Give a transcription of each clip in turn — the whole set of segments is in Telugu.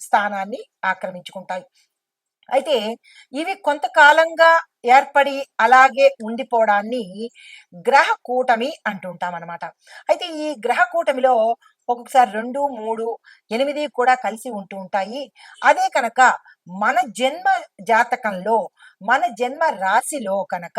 స్థానాన్ని ఆక్రమించుకుంటాయి. అయితే ఇవి కొంతకాలంగా ఏర్పడి అలాగే ఉండిపోవడాన్ని గ్రహ కూటమి అంటుంటాం అనమాట అయితే ఈ గ్రహ కూటమిలో ఒక్కొక్కసారి రెండు మూడు ఎనిమిది కూడా కలిసి ఉంటూ ఉంటాయి. అదే కనుక మన జన్మ జాతకంలో మన జన్మ రాశిలో కనుక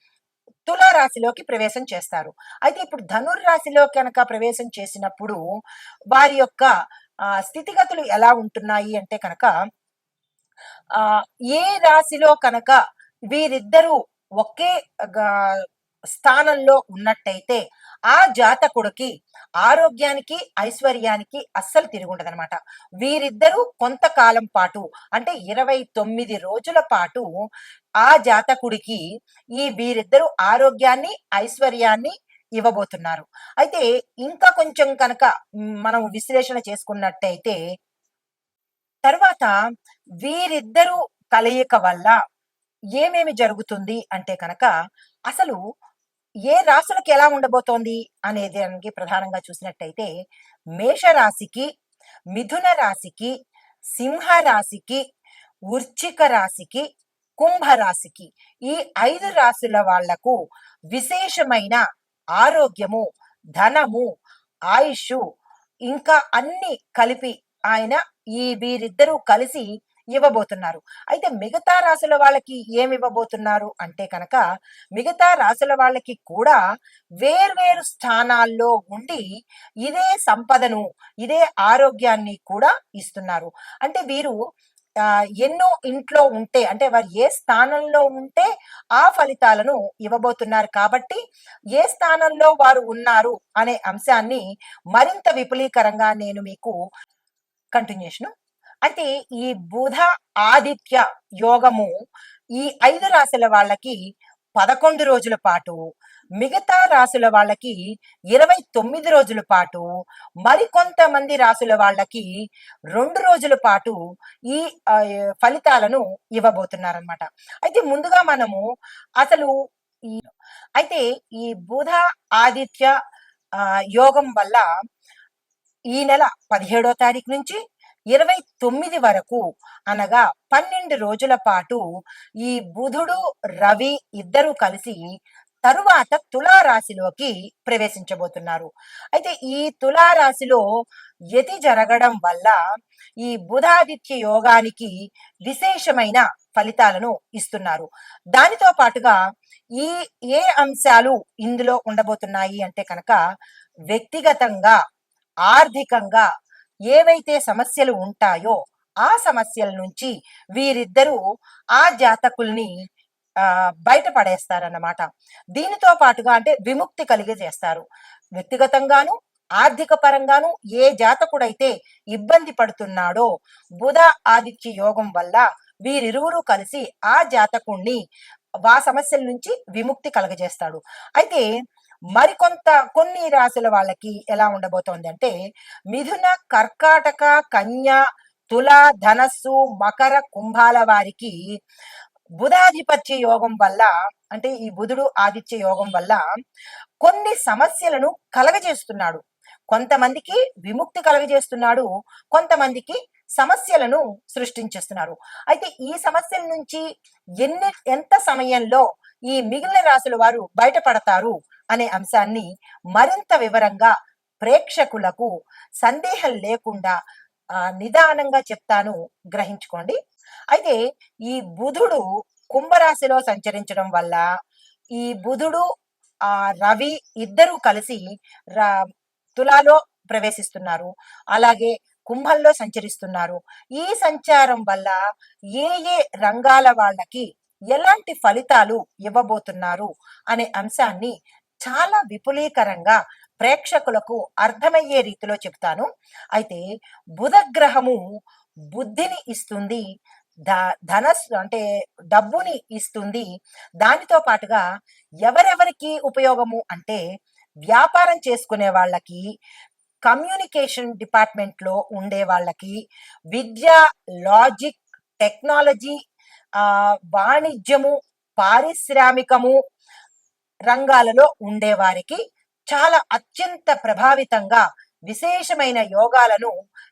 తులారాశిలోకి ప్రవేశం చేస్తారు. అయితే ఇప్పుడు ధనుర్రాశిలో కనుక ప్రవేశం చేసినప్పుడు వారి యొక్క స్థితిగతులు ఎలా ఉంటున్నాయి అంటే కనుక ఆ ఏ రాశిలో కనుక వీరిద్దరూ ఒకే గా- స్థానంలో ఉన్నట్టయితే ఆ జాతకుడికి ఆరోగ్యానికి ఐశ్వర్యానికి అస్సలు తిరుగుండదనమాట. వీరిద్దరూ కొంతకాలం పాటు అంటే ఇరవై తొమ్మిది రోజుల పాటు ఆ జాతకుడికి ఈ వీరిద్దరూ ఆరోగ్యాన్ని ఐశ్వర్యాన్ని ఇవ్వబోతున్నారు. అయితే ఇంకా కొంచెం కనుక మనం విశ్లేషణ చేసుకున్నట్టయితే తర్వాత వీరిద్దరూ కలయిక వల్ల ఏమేమి జరుగుతుంది అంటే కనుక అసలు ఏ రాశులకు ఎలా ఉండబోతోంది అనేది దానికి ప్రధానంగా చూసినట్టయితే మేషరాశికి మిథున రాశికి సింహ రాశికి వృచ్చిక రాశికి కుంభ రాశికి ఈ ఐదు రాశుల వాళ్ళకు విశేషమైన ఆరోగ్యము ధనము ఆయుష్ ఇంకా అన్ని కలిపి ఆయన ఈ వీరిద్దరూ కలిసి ఇవ్వబోతున్నారు. అయితే మిగతా రాశుల వాళ్ళకి ఏమి ఇవ్వబోతున్నారు అంటే కనుక మిగతా రాశుల వాళ్ళకి కూడా వేర్వేరు స్థానాల్లో ఉండి ఇదే సంపదను ఇదే ఆరోగ్యాన్ని కూడా ఇస్తున్నారు. అంటే వీరు ఎన్నో ఇంట్లో ఉంటే అంటే వారు ఏ స్థానంలో ఉంటే ఆ ఫలితాలను ఇవ్వబోతున్నారు కాబట్టి ఏ స్థానంలో వారు ఉన్నారు అనే అంశాన్ని మరింత విపులీకరంగా నేను మీకు కంటిన్యూషన్ అయితే ఈ బుధ ఆదిత్య యోగము ఈ ఐదు రాశుల వాళ్ళకి పదకొండు రోజుల పాటు మిగతా రాసుల వాళ్ళకి ఇరవై తొమ్మిది రోజుల పాటు మరికొంతమంది రాసుల వాళ్ళకి రెండు రోజుల పాటు ఈ ఫలితాలను ఇవ్వబోతున్నారనమాట అయితే ముందుగా మనము అసలు ఈ అయితే ఈ బుధ ఆదిత్య యోగం వల్ల ఈ నెల పదిహేడో తారీఖు నుంచి ఇరవై తొమ్మిది వరకు అనగా పన్నెండు రోజుల పాటు ఈ బుధుడు రవి ఇద్దరు కలిసి తరువాత తులారాశిలోకి ప్రవేశించబోతున్నారు. అయితే ఈ తులారాశిలో యతి జరగడం వల్ల ఈ బుధాదిత్య యోగానికి విశేషమైన ఫలితాలను ఇస్తున్నారు. దానితో పాటుగా ఈ ఏ అంశాలు ఇందులో ఉండబోతున్నాయి అంటే కనుక వ్యక్తిగతంగా ఆర్థికంగా ఏవైతే సమస్యలు ఉంటాయో ఆ సమస్యల నుంచి వీరిద్దరూ ఆ జాతకుల్ని బయటపడేస్తారన్నమాట దీనితో పాటుగా అంటే విముక్తి కలిగి చేస్తారు. వ్యక్తిగతంగాను ఆర్థిక పరంగాను ఏ జాతకుడైతే ఇబ్బంది పడుతున్నాడో బుధ ఆదిత్య యోగం వల్ల వీరిరువురు కలిసి ఆ జాతకుణ్ణి ఆ సమస్యల నుంచి విముక్తి కలగజేస్తాడు. అయితే మరికొంత కొన్ని రాశుల వాళ్ళకి ఎలా ఉండబోతోంది అంటే మిథున కర్కాటక కన్య తుల ధనస్సు మకర కుంభాల వారికి బుధాధిపత్య యోగం వల్ల అంటే ఈ బుధుడు ఆదిత్య యోగం వల్ల కొన్ని సమస్యలను కలగజేస్తున్నాడు. కొంతమందికి విముక్తి కలగజేస్తున్నాడు కొంతమందికి సమస్యలను సృష్టించేస్తున్నారు. అయితే ఈ సమస్యల నుంచి ఎన్ని ఎంత సమయంలో ఈ మిగిలిన రాశుల వారు బయటపడతారు అనే అంశాన్ని మరింత వివరంగా ప్రేక్షకులకు సందేహం లేకుండా నిదానంగా చెప్తాను. గ్రహించుకోండి. అయితే ఈ బుధుడు కుంభరాశిలో సంచరించడం వల్ల ఈ బుధుడు ఆ రవి ఇద్దరూ కలిసి ర- తులాలో ప్రవేశిస్తున్నారు. అలాగే కుంభంలో సంచరిస్తున్నారు. ఈ సంచారం వల్ల ఏ ఏ రంగాల వాళ్ళకి ఎలాంటి ఫలితాలు ఇవ్వబోతున్నారు అనే అంశాన్ని చాలా విపులీకరంగా ప్రేక్షకులకు అర్థమయ్యే రీతిలో చెప్తాను అయితే బుధగ్రహము బుద్ధిని ఇస్తుంది ధ అంటే డబ్బుని ఇస్తుంది. దానితో పాటుగా ఎవరెవరికి ఉపయోగము అంటే వ్యాపారం చేసుకునే వాళ్ళకి కమ్యూనికేషన్ డిపార్ట్మెంట్లో ఉండే వాళ్ళకి విద్య లాజిక్ టెక్నాలజీ వాణిజ్యము పారిశ్రామికము రంగాలలో ఉండేవారికి చాలా అత్యంత ప్రభావితంగా విశేషమైన యోగాలను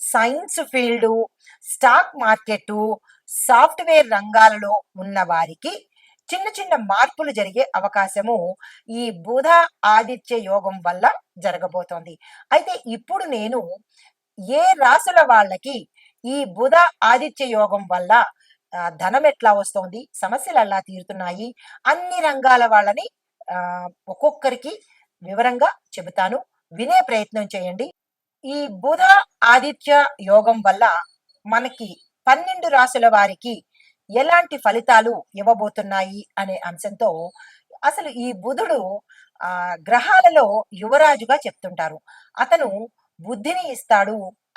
science field stock market software రంగాలలో ఉన్న వారికి చిన్న చిన్న మార్పులు జరిగే అవకాశము ఈ బుధ ఆదిత్య యోగం వల్ల జరగబోతోంది. అయితే ఇప్పుడు నేను ఏ రాసుల వాళ్ళకి ఈ బుధ ఆదిత్య యోగం వల్ల ధనం ఎట్లా వస్తోంది సమస్యలు ఎలా తీరుతున్నాయి అన్ని రంగాల వాళ్ళని ఒక్కొక్కరికి వివరంగా చెబుతాను. వినే ప్రయత్నం చేయండి. ఈ బుధ ఆదిత్య యోగం వల్ల మనకి పన్నెండు రాసుల వారికి ఎలాంటి ఫలితాలు ఇవ్వబోతున్నాయి అనే అంశంతో అసలు ఈ బుధుడు ఆ గ్రహాలలో యువరాజుగా చెప్తుంటారు. అతను బుద్ధిని ఇస్తాడు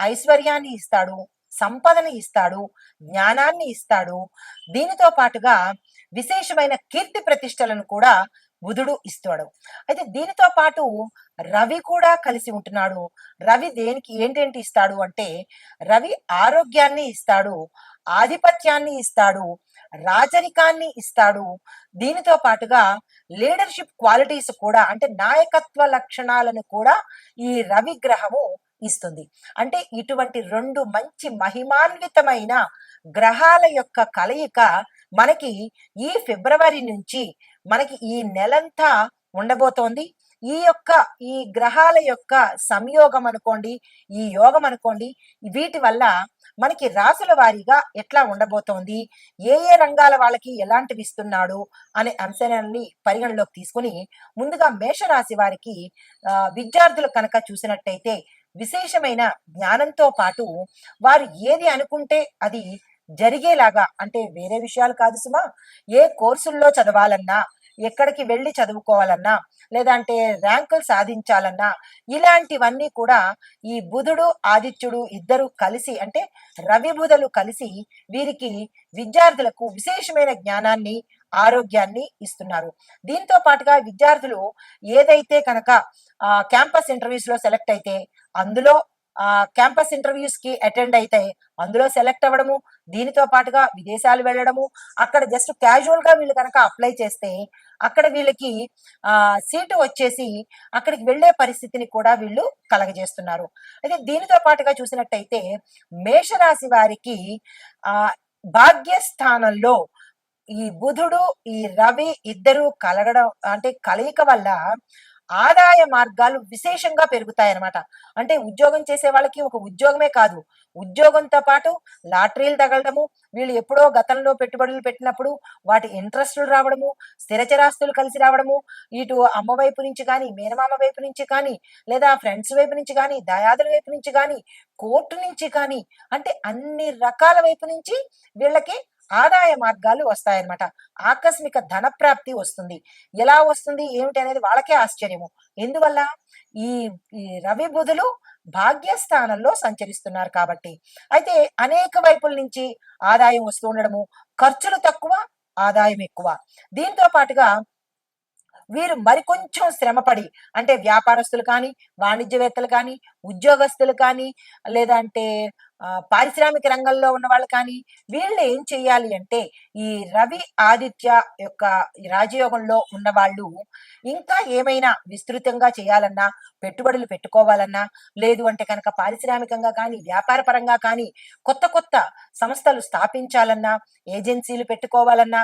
ఐశ్వర్యాన్ని ఇస్తాడు సంపదని ఇస్తాడు జ్ఞానాన్ని ఇస్తాడు. దీనితో పాటుగా విశేషమైన కీర్తి ప్రతిష్టలను కూడా బుధుడు ఇస్తాడు. అయితే దీనితో పాటు రవి కూడా కలిసి ఉంటున్నాడు. రవి దేనికి ఏంటేంటి ఇస్తాడు అంటే రవి ఆరోగ్యాన్ని ఇస్తాడు ఆధిపత్యాన్ని ఇస్తాడు రాజరికాన్ని ఇస్తాడు. దీనితో పాటుగా లీడర్షిప్ క్వాలిటీస్ కూడా అంటే నాయకత్వ లక్షణాలను కూడా ఈ రవి గ్రహము ఇస్తుంది. అంటే ఇటువంటి రెండు మంచి మహిమాన్వితమైన గ్రహాల యొక్క కలయిక మనకి ఈ ఫిబ్రవరి నుంచి మనకి ఈ నెలంతా ఉండబోతోంది. ఈ యొక్క ఈ గ్రహాల యొక్క సంయోగం అనుకోండి ఈ యోగం అనుకోండి వీటి వల్ల మనకి రాసుల వారీగా ఎట్లా ఉండబోతోంది? ఏ ఏ రంగాల వాళ్ళకి ఎలాంటివి ఇస్తున్నాడు? అనే అంశాన్ని పరిగణలోకి తీసుకుని ముందుగా మేషరాశి వారికి విద్యార్థులు కనుక చూసినట్టయితే విశేషమైన జ్ఞానంతో పాటు వారు ఏది అనుకుంటే అది జరిగేలాగా అంటే వేరే విషయాలు కాదు సుమా. ఏ కోర్సుల్లో చదవాలన్నా ఎక్కడికి వెళ్ళి చదువుకోవాలన్నా లేదంటే ర్యాంకులు సాధించాలన్నా ఇలాంటివన్నీ కూడా ఈ బుధుడు ఆదిత్యుడు ఇద్దరు కలిసి అంటే రవి బుధులు కలిసి వీరికి విద్యార్థులకు విశేషమైన జ్ఞానాన్ని ఆరోగ్యాన్ని ఇస్తున్నారు. దీంతో పాటుగా విద్యార్థులు ఏదైతే కనుక క్యాంపస్ ఇంటర్వ్యూస్లో సెలెక్ట్ అయితే అందులో క్యాంపస్ ఇంటర్వ్యూస్కి అటెండ్ అయితే అందులో సెలెక్ట్ అవ్వడము దీనితో పాటుగా విదేశాలు వెళ్ళడము అక్కడ జస్ట్ క్యాజువల్గా వీళ్ళు కనుక అప్లై చేస్తే అక్కడ వీళ్ళకి ఆ సీటు వచ్చేసి అక్కడికి వెళ్ళే పరిస్థితిని కూడా వీళ్ళు కలగజేస్తున్నారు. అయితే దీనితో పాటుగా చూసినట్టయితే మేషరాశి వారికి ఆ భాగ్యస్థానంలో ఈ బుధుడు ఈ రవి ఇద్దరు కలగడం అంటే కలయిక వల్ల ఆదాయ మార్గాలు విశేషంగా పెరుగుతాయి అన్నమాట అంటే ఉద్యోగం చేసే వాళ్ళకి ఒక ఉద్యోగమే కాదు. ఉద్యోగంతో పాటు లాటరీలు తగలడము వీళ్ళు ఎప్పుడో గతంలో పెట్టుబడులు పెట్టినప్పుడు వాటి ఇంట్రెస్టులు రావడము స్థిరచరాస్తులు కలిసి రావడము ఇటు అమ్మ వైపు నుంచి కానీ మేనమామ వైపు నుంచి కానీ లేదా ఫ్రెండ్స్ వైపు నుంచి కానీ దయాదుల వైపు నుంచి కానీ కోర్టు నుంచి కానీ అంటే అన్ని రకాల వైపు నుంచి వీళ్ళకి ఆదాయ మార్గాలు వస్తాయన్నమాట. ఆకస్మిక ధన ప్రాప్తి వస్తుంది. ఎలా వస్తుంది? ఏమిటి అనేది వాళ్ళకే ఆశ్చర్యము. ఎందువల్ల? ఈ ఈ రవి బుధులు భాగ్యస్థానంలో సంచరిస్తున్నారు కాబట్టి. అయితే అనేక వైపుల నుంచి ఆదాయం వస్తూ ఉండడము ఖర్చులు తక్కువ ఆదాయం ఎక్కువ. దీంతో పాటుగా వీరు మరికొంచెం శ్రమపడి అంటే వ్యాపారస్తులు కానీ వాణిజ్యవేత్తలు కానీ ఉద్యోగస్తులు కానీ లేదంటే అంటే పారిశ్రామిక రంగంలో ఉన్న వాళ్ళు కానీ వీళ్ళు ఏం చేయాలి అంటే ఈ రవి ఆదిత్య యొక్క రాజయోగంలో ఉన్న వాళ్ళు ఇంకా ఏమైనా విస్తృతంగా చేయాలన్నా పెట్టుబడులు పెట్టుకోవాలన్నా లేదు అంటే కనుక పారిశ్రామికంగా కానీ వ్యాపార పరంగా కానీ కొత్త కొత్త సంస్థలు స్థాపించాలన్నా ఏజెన్సీలు పెట్టుకోవాలన్నా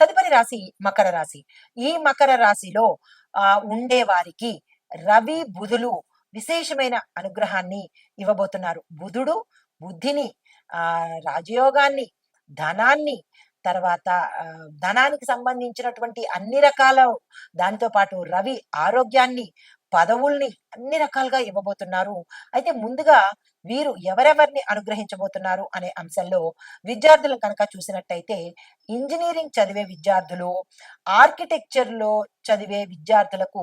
తదుపరి రాశి మకర రాశి. ఈ మకర రాశిలో ఆ ఉండే వారికి రవి బుధులు విశేషమైన అనుగ్రహాన్ని ఇవ్వబోతున్నారు. బుధుడు బుద్ధిని ఆ రాజయోగాన్ని ధనాన్ని తర్వాత ధనానికి సంబంధించినటువంటి అన్ని రకాల దానితో పాటు రవి ఆరోగ్యాన్ని పదవుల్ని అన్ని రకాలుగా ఇవ్వబోతున్నారు. అయితే ముందుగా వీరు ఎవరెవరిని అనుగ్రహించబోతున్నారు అనే అంశంలో విద్యార్థులను కనుక చూసినట్టయితే ఇంజనీరింగ్ చదివే విద్యార్థులు ఆర్కిటెక్చర్లో చదివే విద్యార్థులకు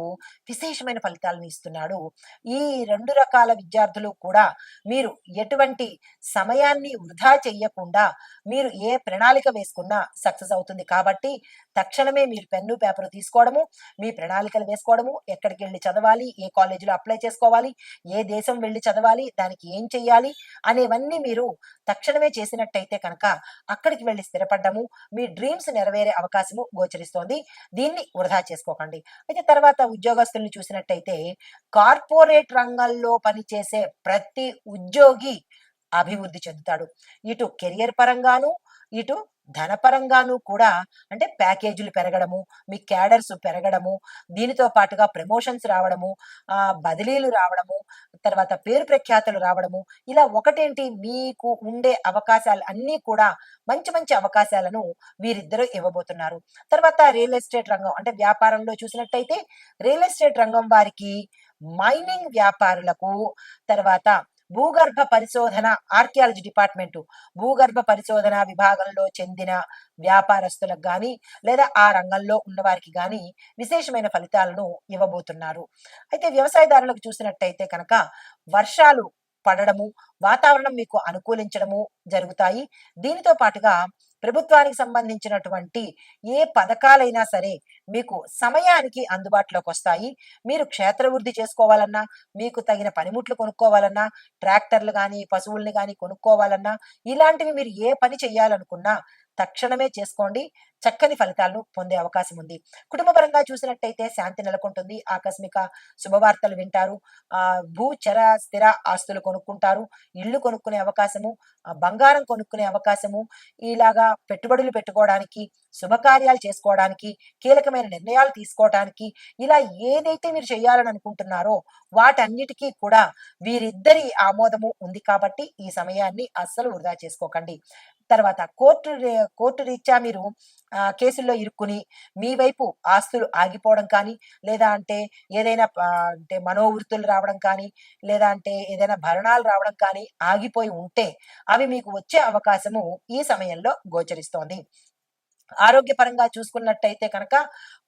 విశేషమైన ఫలితాలను ఇస్తున్నాడు. ఈ రెండు రకాల విద్యార్థులు కూడా మీరు ఎటువంటి సమయాన్ని వృధా చెయ్యకుండా మీరు ఏ ప్రణాళిక వేసుకున్నా సక్సెస్ అవుతుంది కాబట్టి తక్షణమే మీరు పెన్ను పేపర్ తీసుకోవడము మీ ప్రణాళికలు వేసుకోవడము ఎక్కడికి వెళ్ళి చదవాలి ఏ కాలేజీలో అప్లై చేసుకోవాలి ఏ దేశం వెళ్ళి చదవాలి దానికి ఏం చెయ్యాలి అనేవన్నీ మీరు తక్షణమే చేసినట్టయితే కనుక అక్కడికి వెళ్ళి స్థిరపడ్డము మీ డ్రీమ్స్ నెరవేరే అవకాశము గోచరిస్తోంది. దీన్ని వృధా చేసుకోకండి. అయితే తర్వాత ఉద్యోగస్తుల్ని చూసినట్టయితే కార్పొరేట్ రంగంలో పనిచేసే ప్రతి ఉద్యోగి అభివృద్ధి చెందుతాడు. ఇటు కెరియర్ పరంగాను ఇటు ధనపరంగాను కూడా అంటే ప్యాకేజీలు పెరగడము మీ క్యాడర్స్ పెరగడము దీనితో పాటుగా ప్రమోషన్స్ రావడము బదిలీలు రావడము తర్వాత పేరు ప్రఖ్యాతులు రావడము ఇలా ఒకటేంటి? మీకు ఉండే అవకాశాలు అన్నీ కూడా మంచి మంచి అవకాశాలను వీరిద్దరూ ఇవ్వబోతున్నారు. తర్వాత రియల్ ఎస్టేట్ రంగం అంటే వ్యాపారంలో చూసినట్టయితే రియల్ ఎస్టేట్ రంగం వారికి మైనింగ్ వ్యాపారులకు తర్వాత భూగర్భ పరిశోధన ఆర్కియాలజీ డిపార్ట్మెంట్. భూగర్భ పరిశోధన విభాగంలో చెందిన వ్యాపారస్తులకు కానీ లేదా ఆ రంగంలో ఉన్నవారికి కానీ విశేషమైన ఫలితాలను ఇవ్వబోతున్నారు. అయితే వ్యవసాయదారులకు చూసినట్టయితే కనుక వర్షాలు పడడము వాతావరణం మీకు అనుకూలించడము జరుగుతాయి. దీనితో పాటుగా ప్రభుత్వానికి సంబంధించినటువంటి ఏ పథకాలైనా సరే మీకు సమయానికి అందుబాటులోకి వస్తాయి. మీరు క్షేత్రవృద్ధి చేసుకోవాలన్నా మీకు తగిన పనిముట్లు కొనుక్కోవాలన్నా ట్రాక్టర్లు కానీ పశువుల్ని కానీ కొనుక్కోవాలన్నా ఇలాంటివి మీరు ఏ పని చేయాలనుకున్నా తక్షణమే చేసుకోండి. చక్కని ఫలితాలను పొందే అవకాశం ఉంది. కుటుంబపరంగా చూసినట్టయితే శాంతి నెలకొంటుంది. ఆకస్మిక శుభవార్తలు వింటారు. ఆ భూ చర స్థిర ఆస్తులు కొనుక్కుంటారు. ఇల్లు కొనుక్కునే అవకాశము బంగారం కొనుక్కునే అవకాశము ఇలాగా పెట్టుబడులు పెట్టుకోవడానికి శుభకార్యాలు చేసుకోవడానికి కీలకమైన నిర్ణయాలు తీసుకోవడానికి ఇలా ఏదైతే మీరు చేయాలని అనుకుంటున్నారో వాటన్నిటికీ కూడా వీరిద్దరి ఆమోదము ఉంది కాబట్టి ఈ సమయాన్ని అస్సలు వృధా చేసుకోకండి. తర్వాత కోర్టు కోర్టు రీత్యా మీరు కేసుల్లో ఇరుక్కుని మీ వైపు ఆస్తులు ఆగిపోవడం కానీ లేదా అంటే ఏదైనా అంటే మనోవృత్తులు రావడం కానీ లేదా అంటే ఏదైనా భరణాలు రావడం కానీ ఆగిపోయి ఉంటే అవి మీకు వచ్చే అవకాశము ఈ సమయంలో గోచరిస్తోంది. ఆరోగ్యపరంగా చూసుకున్నట్టయితే కనుక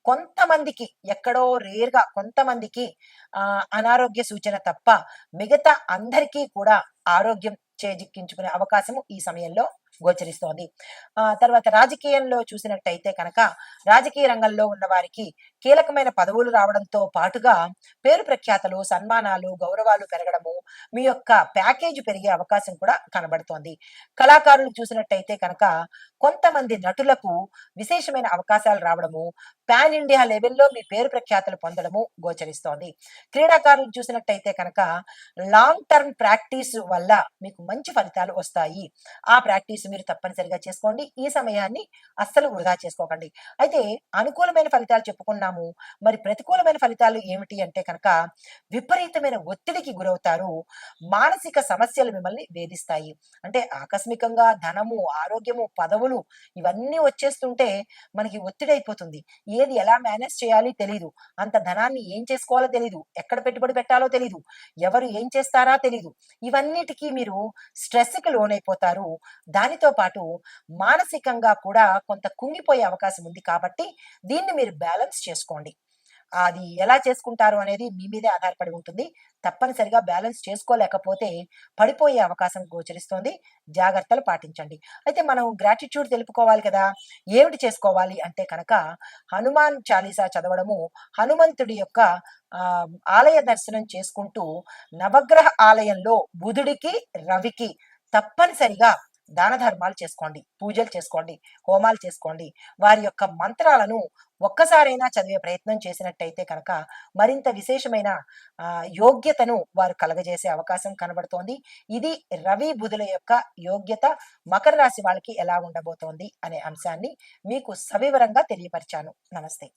కొంతమందికి ఎక్కడో రేర్గా కొంతమందికి ఆ అనారోగ్య సూచన తప్ప మిగతా అందరికీ కూడా ఆరోగ్యం చేజిక్కించుకునే అవకాశము ఈ సమయంలో గోచరిస్తోంది. ఆ తర్వాత రాజకీయంలో చూసినట్టయితే కనుక రాజకీయ రంగంలో ఉన్న వారికి కీలకమైన పదవులు రావడంతో పాటుగా పేరు ప్రఖ్యాతలు సన్మానాలు గౌరవాలు పెరగడము మీ యొక్క ప్యాకేజ్ పెరిగే అవకాశం కూడా కనబడుతోంది. కళాకారులు చూసినట్టయితే కనుక కొంతమంది నటులకు విశేషమైన అవకాశాలు రావడము పాన్ ఇండియా లెవెల్లో మీ పేరు ప్రఖ్యాతలు పొందడము గోచరిస్తోంది. క్రీడాకారులు చూసినట్టయితే కనుక లాంగ్ టర్మ్ ప్రాక్టీస్ వల్ల మీకు మంచి ఫలితాలు వస్తాయి. ఆ ప్రాక్టీస్ మీరు తప్పనిసరిగా చేసుకోండి. ఈ సమయాన్ని అస్సలు వృధా చేసుకోకండి. అయితే అనుకూలమైన ఫలితాలు చెప్పుకున్నాము. మరి ప్రతికూలమైన ఫలితాలు ఏమిటి అంటే కనుక విపరీతమైన ఒత్తిడికి గురవుతారు. మానసిక సమస్యలు మిమ్మల్ని వేధిస్తాయి. అంటే ఆకస్మికంగా ధనము ఆరోగ్యము పదవులు ఇవన్నీ వచ్చేస్తుంటే మనకి ఒత్తిడి అయిపోతుంది. ఏది ఎలా మేనేజ్ చేయాలి తెలియదు అంత ధనాన్ని ఏం చేసుకోవాలో తెలియదు ఎక్కడ పెట్టుబడి పెట్టాలో తెలియదు ఎవరు ఏం చేస్తారా తెలియదు ఇవన్నిటికీ మీరు స్ట్రెస్కి లోనైపోతారు. దాని దానితో పాటు మానసికంగా కూడా కొంత కుంగిపోయే అవకాశం ఉంది కాబట్టి దీన్ని మీరు బ్యాలెన్స్ చేసుకోండి. అది ఎలా చేసుకుంటారు అనేది మీ మీదే ఆధారపడి ఉంటుంది. తప్పనిసరిగా బ్యాలెన్స్ చేసుకోలేకపోతే పడిపోయే అవకాశం గోచరిస్తోంది. జాగ్రత్తలు పాటించండి. అయితే మనం గ్రాటిట్యూడ్ తెలుపుకోవాలి కదా? ఏమిటి చేసుకోవాలి అంటే కనుక హనుమాన్ చాలీసా చదవడము హనుమంతుడి యొక్క ఆలయ దర్శనం చేసుకుంటూ నవగ్రహ ఆలయంలో బుధుడికి రవికి తప్పనిసరిగా దాన ధర్మాలు చేసుకోండి పూజలు చేసుకోండి హోమాలు చేసుకోండి. వారి యొక్క మంత్రాలను ఒక్కసారైనా చదివే ప్రయత్నం చేసినట్టయితే కనుక మరింత విశేషమైన యోగ్యతను వారు కలగజేసే అవకాశం కనబడుతోంది. ఇది రవి బుధుల యొక్క యోగ్యత మకర రాశి వాళ్ళకి ఎలా ఉండబోతోంది అనే అంశాన్ని మీకు సవివరంగా తెలియపరిచాను. నమస్తే.